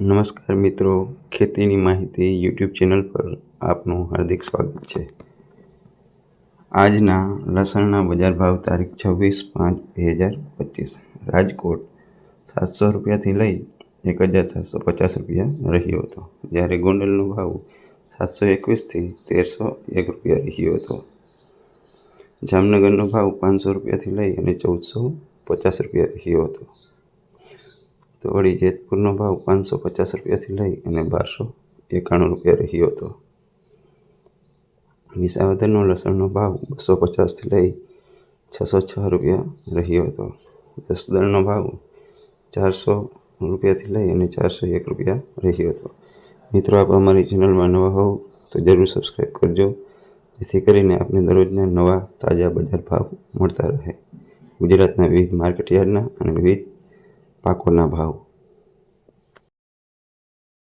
નમસ્કાર મિત્રો, ખેતીની માહિતી યુટ્યુબ ચેનલ પર આપનું હાર્દિક સ્વાગત છે. આજના લસણના બજાર ભાવ તારીખ છવ્વીસ પાંચ બે હજાર પચીસ. રાજકોટ સાતસો રૂપિયાથી લઈ એક હજાર સાતસો પચાસ રૂપિયા રહ્યો હતો. જ્યારે ગોંડલનો ભાવ સાતસો એકવીસથી તેરસો એક રૂપિયા રહ્યો હતો. જામનગરનો ભાવ પાંચસો રૂપિયાથી લઈ અને ચૌદસો પચાસ રૂપિયા રહ્યો હતો. તો વળી જેતપુરનો ભાવ પાંચસો પચાસ રૂપિયાથી લઈ અને બારસો એકાણું રૂપિયા રહ્યો હતો. વિસાવદરનો લસણનો ભાવ બસો પચાસથી લઈ છસો છ રૂપિયા રહ્યો હતો. જસદણનો ભાવ ચારસો રૂપિયાથી લઈ અને ચારસો એક રૂપિયા રહ્યો હતો. મિત્રો, આપ અમારી ચેનલમાં નવા હોવ તો જરૂર સબસ્ક્રાઈબ કરજો, જેથી કરીને આપને દરરોજના નવા તાજા બજાર ભાવ મળતા રહે. ગુજરાતના વિવિધ માર્કેટ યાર્ડના અને વિવિધ પાકોના ભાવ.